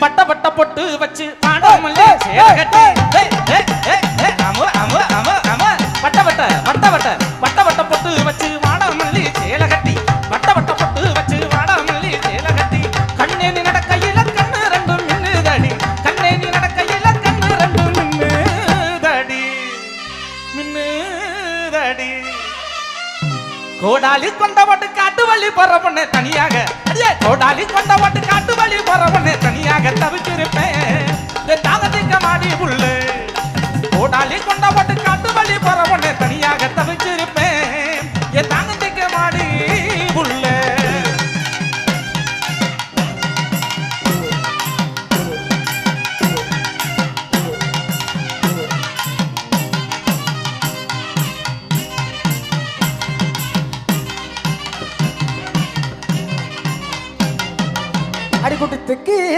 பட்ட பட்ட பொட்டு வச்சு பாடாமல்லே சேர கட்டி. ஏய், ஏய், ஏய், ஏய், அமு, அமு, அமு, அமு. வட்ட வட்ட வட்ட வட்ட வட்ட வட்ட பொட்டு வச்சு வாடாமல்லி சேல கட்டி. வட்ட வட்ட பொட்டு வச்சு வாடாமல்லி சேல கட்டி. கண்ணே நீ நடக்கையில கண்ணு ரெண்டும் மின்னுதடி. கண்ணே நீ நடக்கையில கண்ணு ரெண்டும் மின்னுதடி. மின்னுதடி. கோடாலி கொண்டவட்டு காட்டு வழி போற பொண்ணு தனியாக கோடாலி கொண்டவட்டு காட்டு வழி போற பொண்ணு தனியாக தவிச்சிருப்பேன் தாகத்திக்க மாடி புல்லு. கோடாலி கொண்டவட்டு காட்டு வழி போற பொண்ணு தனியாக தவிச்சிருப்பேன் என் தாங்க cargo de te quiero.